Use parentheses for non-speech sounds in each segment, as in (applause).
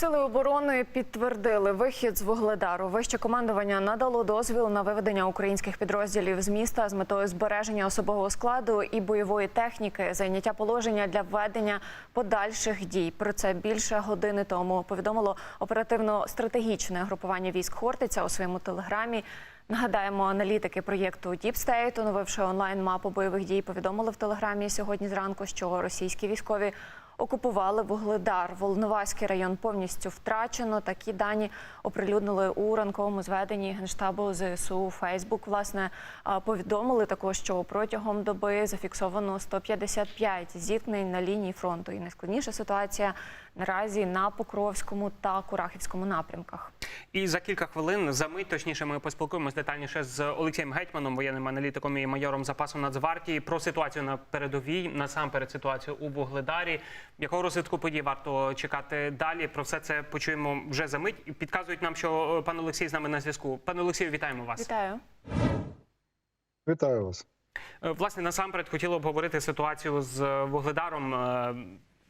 Сили оборони підтвердили вихід з вугледару. Вище командування надало дозвіл на виведення українських підрозділів з міста з метою збереження особового складу і бойової техніки, зайняття положення для введення подальших дій. Про це більше години тому повідомило оперативно-стратегічне групування військ Хортиця у своєму телеграмі. Нагадаємо, аналітики проєкту Deep State, оновивши онлайн мапу бойових дій, повідомили в телеграмі сьогодні зранку, що російські військові окупували Вугледар. Волноваський район повністю втрачено. Такі дані оприлюднили у ранковому зведенні генштабу ЗСУ Фейсбук. Власне повідомили також, що протягом доби зафіксовано 155 зіткнень на лінії фронту. І найскладніша ситуація наразі на Покровському та Курахівському напрямках. І за кілька хвилин за мить точніше ми поспілкуємось детальніше з Олексієм Гетьманом, воєнним аналітиком і майором запасу Нацгвардії про ситуацію на передовій, насамперед ситуацію у Вугледарі. Якого розвитку подій варто чекати далі? Про все це почуємо вже за мить. Підказують нам, що е, пан Олексій з нами на зв'язку. Пане Олексію, вітаємо вас. Вітаю. Вітаю вас. Е, Власне, насамперед хотіло б говорити ситуацію з е, Вугледаром.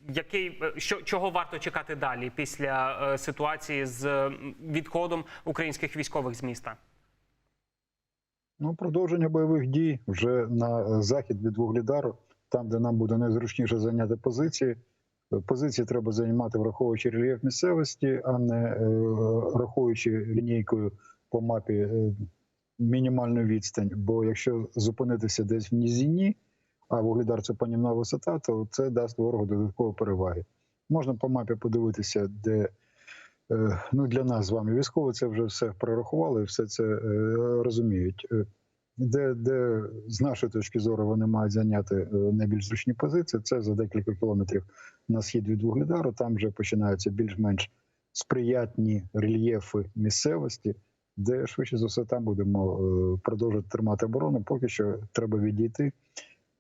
Який що чого варто чекати далі після ситуації з відходом українських військових з міста? Ну, продовження бойових дій вже на захід від Вугледару, там, де нам буде найзручніше зайняти позиції. Позиції треба займати, враховуючи рельєф місцевості, а не е, рахуючи лінійкою по мапі е, мінімальну відстань. Бо якщо зупинитися десь в низині, а Вугледар це панівна висота, то це дасть ворогу додаткові переваги. Можна по мапі подивитися, де Е, ну для нас з вами військові це вже все прорахували, все це розуміють. Де, де з нашої точки зору вони мають зайняти е, найбільш зручні позиції, це за декілька кілометрів на схід від Вугледару. Там вже починаються більш-менш сприятні рельєфи місцевості, де швидше за все там будемо е, продовжувати тримати оборону. Поки що треба відійти,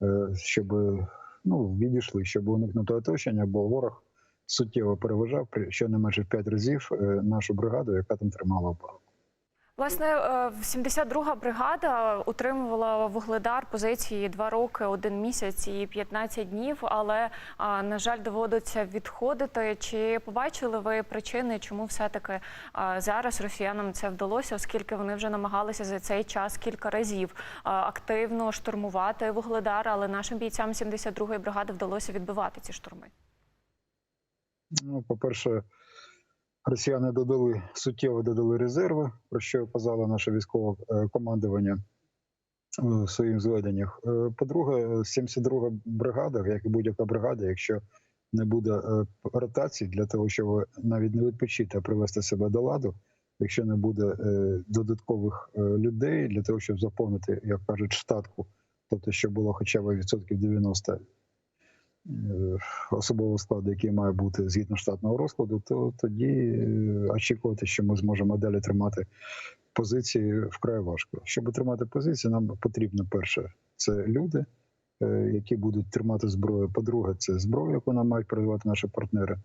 е, щоб ну відійшли, щоб уникнути оточення, бо ворог суттєво переважав щонайменше в 5 разів нашу бригаду, яка там тримала оборону. Власне, е, 72-га бригада утримувала вугледар позиції 2 роки, 1 місяць і 15 днів. Але на жаль, доводиться відходити. Чи побачили ви причини, чому все таки зараз росіянам це вдалося, оскільки вони вже намагалися за цей час кілька разів активно штурмувати вугледар, але нашим бійцям 72-ї бригади вдалося відбивати ці штурми. Ну, по-перше, росіяни додали суттєво додали резерви, про що казало наше військове командування в своїх зведеннях. Е, По-друге, 72-га бригада, як і будь-яка бригада, якщо не буде е, ротації для того, щоб навіть не відпочити, а привести себе до ладу. Якщо не буде е, додаткових людей для того, щоб заповнити, як кажуть, штатку, тобто, щоб було хоча б відсотків 90 е, особового складу, який має бути згідно штатного розкладу, то тоді е, очікувати, що ми зможемо далі тримати позиції вкрай важко. Щоб тримати позиції, нам потрібно перше це люди, е, які будуть тримати зброю. По-друге, це зброя, яку нам мають передавати наші партнери.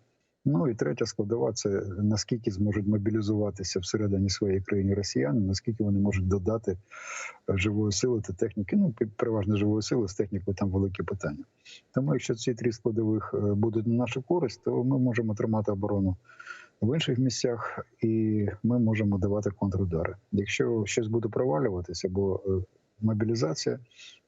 Ну і третя складова це наскільки зможуть мобілізуватися всередині своєї країни росіяни, наскільки вони можуть додати е, живої сили та техніки. Ну, переважно живої сили з технікою там великі питання. Тому, якщо ці три складових е, будуть на нашу користь, то ми можемо тримати оборону в інших місцях, і ми можемо давати контрудари. Якщо щось буде провалюватися, бо е, мобілізація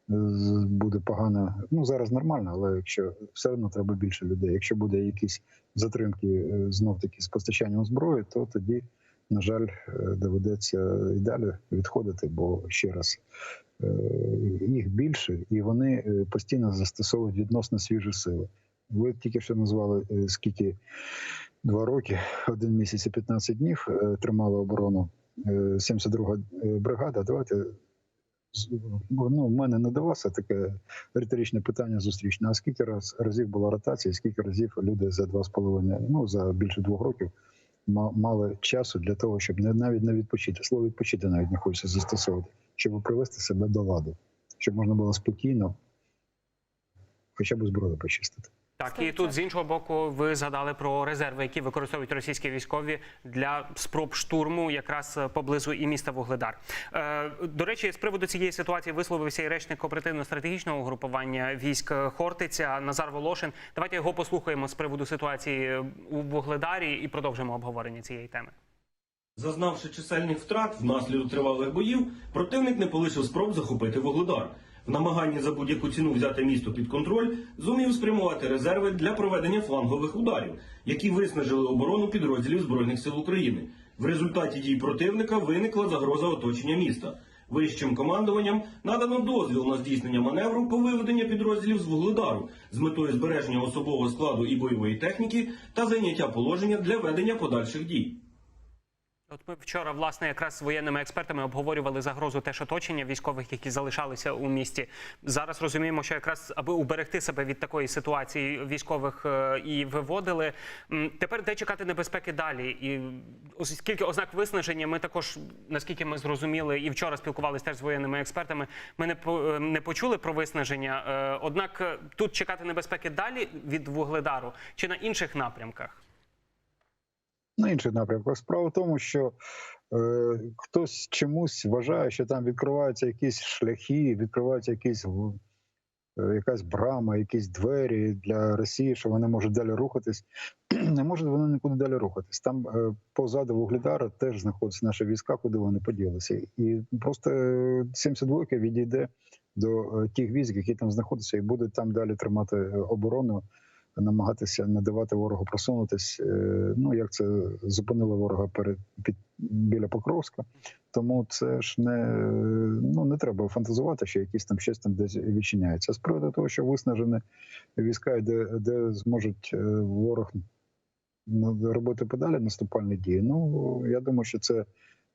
буде погана, ну зараз нормально, але якщо все одно треба більше людей. Якщо буде якісь затримки знов таки з постачанням зброї, то тоді, на жаль, е, доведеться і далі відходити, бо ще раз е, їх більше, і вони е, постійно застосовують відносно свіжі сили. Ви тільки що назвали е, скільки два роки, один місяць і 15 днів е, тримала оборону е, 72-га бригада. Давайте ну, в мене не до таке риторичне питання зустрічне. А скільки раз разів була ротація, скільки разів люди за два з половиною, ну за більше двох років ма- мали часу для того, щоб не навіть не відпочити. Слово відпочити навіть не хочеться застосовувати, щоб привести себе до ладу, щоб можна було спокійно, хоча б зброю почистити. Так, і тут з іншого боку, ви згадали про резерви, які використовують російські військові для спроб штурму, якраз е, поблизу і міста Вугледар. Е, до речі, з приводу цієї ситуації висловився і речник оперативно-стратегічного групування військ Хортиця Назар Волошин. Давайте його послухаємо з приводу ситуації у Вугледарі і продовжимо обговорення цієї теми. Зазнавши чисельних втрат внаслідок тривалих боїв, противник не полишив спроб захопити Вугледар. В намаганні за будь-яку ціну взяти місто під контроль зумів спрямувати резерви для проведення флангових ударів, які виснажили оборону підрозділів Збройних сил України. В результаті дій противника виникла загроза оточення міста. Вищим командуванням надано дозвіл на здійснення маневру по виведенню підрозділів з Вугледару з метою збереження особового складу і бойової техніки та зайняття положення для ведення подальших дій. От ми вчора, власне, якраз з воєнними експертами обговорювали загрозу теж оточення військових, які залишалися у місті. Зараз розуміємо, що якраз аби уберегти себе від такої ситуації, військових е, і виводили. Тепер де чекати небезпеки далі? І оскільки ознак виснаження, ми також, наскільки ми зрозуміли, і вчора спілкувалися теж з воєнними експертами. Ми не по- е, не почули про виснаження. Е, Однак тут чекати небезпеки далі від вугледару чи на інших напрямках. На інших напрямках. Справа в тому, що е, хтось чомусь вважає, що там відкриваються якісь шляхи, відкриваються якісь е, якась брама, якісь двері для Росії, що вони можуть далі рухатись. (clears throat) Не можуть вони нікуди далі рухатись. Там е, позаду Вугледара теж знаходяться наші війська, куди вони поділися. І просто е, 72-ка відійде до е, тих військ, які там знаходяться, і будуть там далі тримати е, оборону намагатися не давати ворогу просунутись. е, Ну як це зупинило ворога перед під біля Покровська. Тому це ж не ну не треба фантазувати, що якісь там щось там десь відчиняється. З приводу того, що виснажені війська, де, де зможуть е, ворог ну, робити подалі наступальні дії. Ну я думаю, що це.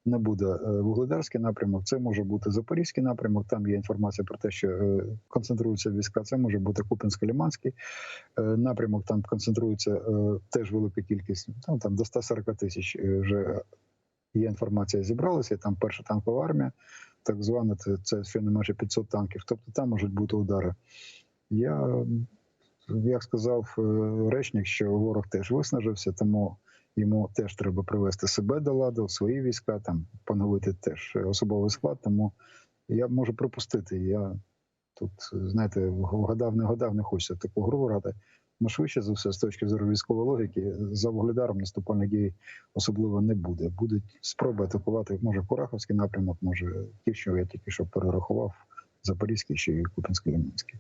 Не буде е, вугледарський напрямок, це може бути запорізький напрямок. Там є інформація про те, що е, концентруються війська. Це може бути Купінсько-Ліманський е, напрямок. Там концентрується теж велика кількість. Ну там до 140 тисяч вже є інформація. Зібралася. Там перша танкова армія, так звана, це, це ще не майже 500 танків. Тобто там можуть бути удари. Я як сказав речник, що ворог теж виснажився, тому йому теж треба привести себе до ладу, свої війська, там поновити теж особовий склад. Тому я можу припустити. Я тут, знаєте, вгадав, не гадав, не хочеться таку гру грати. Ну, швидше за все, з точки зору військової логіки, за вугледаром наступальних дій особливо не буде. Будуть спроби атакувати, може, Кураховський напрямок, може ті, що я тільки що перерахував, Запорізький ще і Купінський-Ліманський.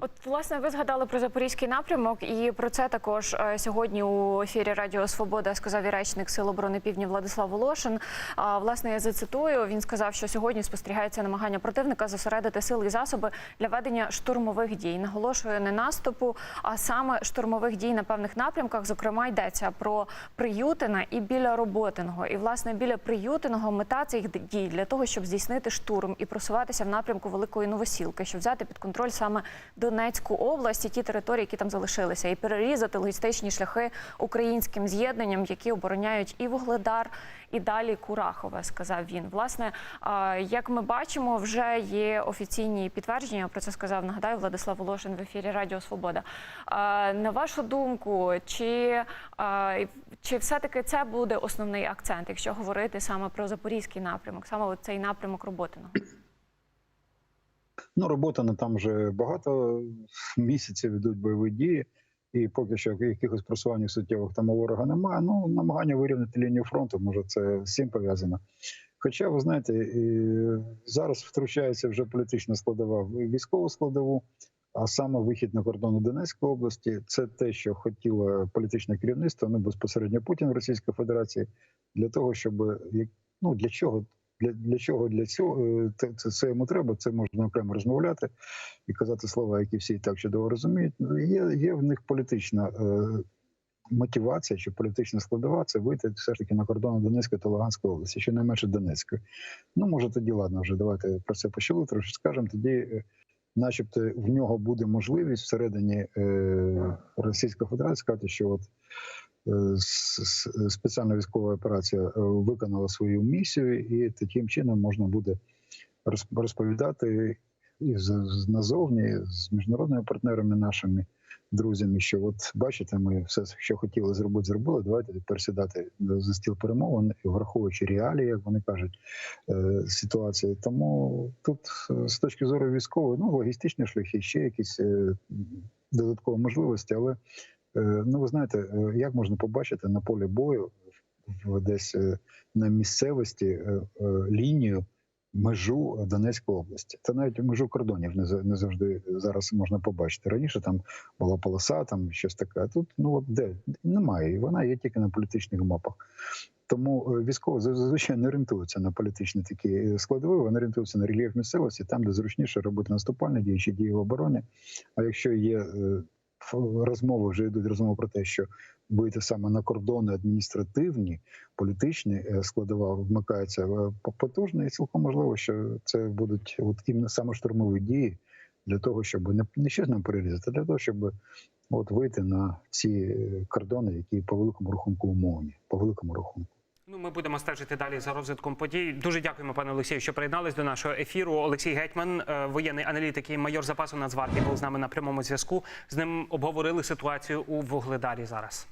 От власне ви згадали про запорізький напрямок, і про це також е, сьогодні у ефірі Радіо Свобода сказав і речник Сил оборони Півдня Владислав Волошин. А власне я зацитую. Він сказав, що сьогодні спостерігається намагання противника зосередити сили і засоби для ведення штурмових дій. Наголошує не наступу, а саме штурмових дій на певних напрямках. Зокрема, йдеться про Приютина і біля Роботиного. І власне біля Приютиного мета цих дій для того, щоб здійснити штурм і просуватися в напрямку Великої Новосілки, щоб взяти під контроль саме Донецьку область і ті території, які там залишилися, і перерізати логістичні шляхи українським з'єднанням, які обороняють і Вугледар, і далі Курахове, сказав він. Власне, як ми бачимо, вже є офіційні підтвердження. Про це сказав нагадаю Владислав Волошин в ефірі Радіо Свобода. На вашу думку, чи, чи все-таки це буде основний акцент, якщо говорити саме про запорізький напрямок, саме цей напрямок Роботиного? Ну, робота на там вже багато місяців йдуть бойові дії, і поки що якихось просувань суттєвих там у ворога немає. Ну, намагання вирівняти лінію фронту, може, це з цим пов'язано. Хоча, ви знаєте, зараз втручається вже політична складова військову складову, а саме вихід на кордони Донецької області це те, що хотіло політичне керівництво, ну безпосередньо Путін в Російської Федерації, для того, щоб ну для чого для, для чого для цього е, це, це, це йому треба? Це можна окремо розмовляти і казати слова, які всі і так чудово розуміють. Ну, Є, є в них політична е, мотивація чи політична складова це вийти все ж таки на кордони Донецької та Луганської області, щонайменше Донецької. Ну може тоді ладно, вже давайте про це почали трошки скажемо. Тоді, е, начебто, в нього буде можливість всередині е, Російської Федерації сказати, що от. Спеціальна військова операція е, виконала свою місію, і таким чином можна буде розповідати і назовні з міжнародними партнерами нашими. Друзями, що от бачите, ми все, що хотіли зробити, зробили. Давайте тепер сідати за стіл перемовин, враховуючи реалії, як вони кажуть, е, ситуації. Тому тут е, з точки зору військової, ну логістичні шляхи, ще якісь е, додаткові можливості. Але ну ви знаєте, е, як можна побачити на полі бою десь е, на місцевості е, е, лінію. Межу Донецької області, та навіть межу кордонів не завжди зараз можна побачити. Раніше там була полоса, там щось таке. А тут ну от де немає, вона є тільки на політичних мапах. Тому е, військові зазвичай не орієнтуються на політичні такі е, складові, вони орієнтуються на рельєф місцевості, там, де зручніше робити наступальні дії чи дії в обороні. А якщо є е, розмови, вже йдуть розмови про те, що вийти саме на кордони адміністративні, політичні е, складова вмикається е, по- потужно, і цілком можливо, що це будуть от іменно саме штурмові дії для того, щоб не, не щось нам перерізати, а для того, щоб от вийти на ці е, кордони, які по великому рахунку умовні, по великому рахунку. Ну, ми будемо стежити далі за розвитком подій. Дуже дякуємо, пане Олексію, що приєднались до нашого ефіру. Олексій Гетьман, е, воєнний аналітик і майор запасу Нацгвардії, був з нами на прямому зв'язку. З ним обговорили ситуацію у Вугледарі зараз.